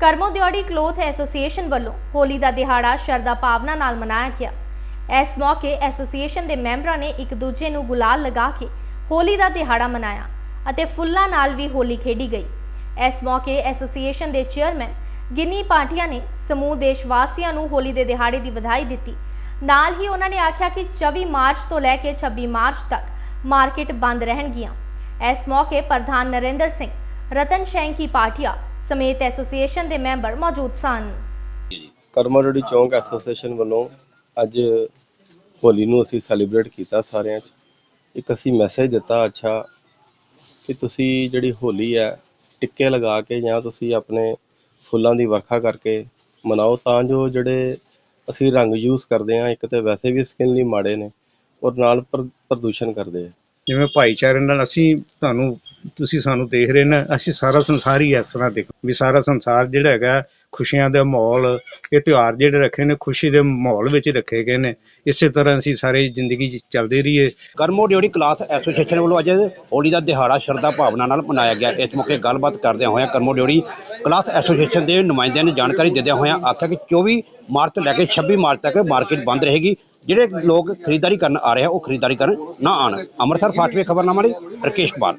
ਕਰਮੋ ਦਿਹਾੜੀ cloth association ਵੱਲੋਂ ਹੋਲੀ ਦਾ ਦਿਹਾੜਾ ਸ਼ਰਧਾ ਭਾਵਨਾ ਨਾਲ ਮਨਾਇਆ ਗਿਆ। ਇਸ ਮੌਕੇ ਐਸੋਸੀਏਸ਼ਨ ਦੇ ਮੈਂਬਰਾਂ ਨੇ ਇੱਕ ਦੂਜੇ ਨੂੰ ਗੁਲਾਲ ਲਗਾ ਕੇ ਹੋਲੀ ਦਾ ਦਿਹਾੜਾ ਮਨਾਇਆ ਅਤੇ ਫੁੱਲਾਂ ਨਾਲ ਵੀ ਹੋਲੀ ਖੇਡੀ ਗਈ। ਇਸ ਮੌਕੇ ਐਸੋਸੀਏਸ਼ਨ ਦੇ ਚੇਅਰਮੈਨ ਗਿੰਨੀ ਪਾਟਿਆ ਨੇ ਸਮੂਹ ਦੇਸ਼ ਵਾਸੀਆਂ ਨੂੰ ਹੋਲੀ ਦੇ ਦਿਹਾੜੇ ਦੀ ਵਧਾਈ ਦਿੱਤੀ। ਨਾਲ ਹੀ ਉਹਨਾਂ ਨੇ ਆਖਿਆ ਕਿ 24 ਮਾਰਚ ਤੋਂ ਲੈ ਕੇ 26 ਮਾਰਚ ਤੱਕ ਮਾਰਕੀਟ ਬੰਦ ਰਹਿਣਗੀਆਂ। ਇਸ ਮੌਕੇ ਪ੍ਰਧਾਨ ਨਰਿੰਦਰ ਸਿੰਘ ਰਤਨ ਸ਼ੈਂਕੀ ਪਾਟਿਆ ਸਮੇਤ ਐਸੋਸੀਏਸ਼ਨ ਦੇ ਮੈਂਬਰ ਮੌਜੂਦ ਸਨ। ਕਰਮਾ ਰੋਡੀ ਚੌਂਕ ਐਸੋਸੀਏਸ਼ਨ ਵੱਲੋਂ ਅੱਜ ਹੋਲੀ ਨੂੰ ਅਸੀਂ ਸੈਲੀਬ੍ਰੇਟ ਕੀਤਾ ਸਾਰਿਆਂ 'ਚ। ਇੱਕ ਅਸੀਂ ਮੈਸੇਜ ਦਿੱਤਾ ਅੱਛਾ ਕਿ ਤੁਸੀਂ ਜਿਹੜੀ ਹੋਲੀ ਹੈ ਟਿੱਕੇ ਲਗਾ ਕੇ ਜਾਂ ਤੁਸੀਂ ਆਪਣੇ ਫੁੱਲਾਂ ਦੀ ਵਰਖਾ ਕਰਕੇ ਮਨਾਓ ਤਾਂ ਜੋ ਜਿਹੜੇ ਅਸੀਂ ਰੰਗ ਯੂਜ਼ ਕਰਦੇ ਹਾਂ ਇੱਕ ਤੇ ਵੈਸੇ ਵੀ ਸਕਿਨ ਲਈ ਮਾੜੇ ਨੇ ਔਰ ਨਾਲ ਪ੍ਰ- ਪ੍ਰਦੂਸ਼ਣ ਕਰਦੇ ਆ। ਜਿਵੇਂ ਭਾਈਚਾਰੇ ਨਾਲ ਅਸੀਂ ਤੁਹਾਨੂੰ ਤੁਸੀਂ ਸਾਨੂੰ ਦੇਖ ਰਹੇ ਨੇ, ਅਸੀਂ ਸਾਰਾ ਸੰਸਾਰ ਹੀ ਇਸ ਤਰ੍ਹਾਂ ਦੇਖ ਵੀ ਸਾਰਾ ਸੰਸਾਰ ਜਿਹੜਾ ਹੈਗਾ, ਖੁਸ਼ੀਆਂ ਦਾ ਮਾਹੌਲ, ਇਹ ਤਿਉਹਾਰ ਜਿਹੜੇ ਰੱਖੇ ਨੇ, ਖੁਸ਼ੀ ਦੇ ਮਾਹੌਲ ਵਿੱਚ ਰੱਖੇ ਗਏ ਨੇ। ਇਸੇ ਤਰ੍ਹਾਂ ਅਸੀਂ ਸਾਰੀ ਜ਼ਿੰਦਗੀ 'ਚ ਚੱਲਦੇ ਰਹੀਏ। ਕਰਮੋ ਡਿਊਟੀ ਕਲਾਸ ਐਸੋਸੀਏਸ਼ਨ ਵੱਲੋਂ ਅੱਜ ਹੋਲੀ ਦਾ ਦਿਹਾੜਾ ਸ਼ਰਧਾ ਭਾਵਨਾ ਨਾਲ ਮਨਾਇਆ ਗਿਆ। ਇਸ ਮੌਕੇ ਗੱਲਬਾਤ ਕਰਦਿਆਂ ਹੋਇਆਂ ਕਰਮੋ ਡਿਊਟੀ ਕਲਾਸ ਐਸੋਸੀਏਸ਼ਨ ਦੇ ਨੁਮਾਇੰਦਿਆਂ ਨੇ ਜਾਣਕਾਰੀ ਦਿੰਦਿਆਂ ਹੋਇਆਂ ਆਖਿਆ ਕਿ 24 ਮਾਰਚ ਤੋਂ ਲੈ ਕੇ 26 ਮਾਰਚ ਤੱਕ ਮਾਰਕੀਟ ਬੰਦ ਰਹੇਗੀ। ਜਿਹੜੇ ਲੋਕ ਖਰੀਦਦਾਰੀ ਕਰਨ ਆ ਰਹੇ ਆ, ਉਹ ਖਰੀਦਦਾਰੀ ਕਰਨ ਨਾ ਆਣ ਅੰਮ੍ਰਿਤਸਰ ਫਾਟਵੇ ਖਬਰਨਾਮਾ ਲਈ ਰਕੇਸ਼ ਕੁਮਾਰ।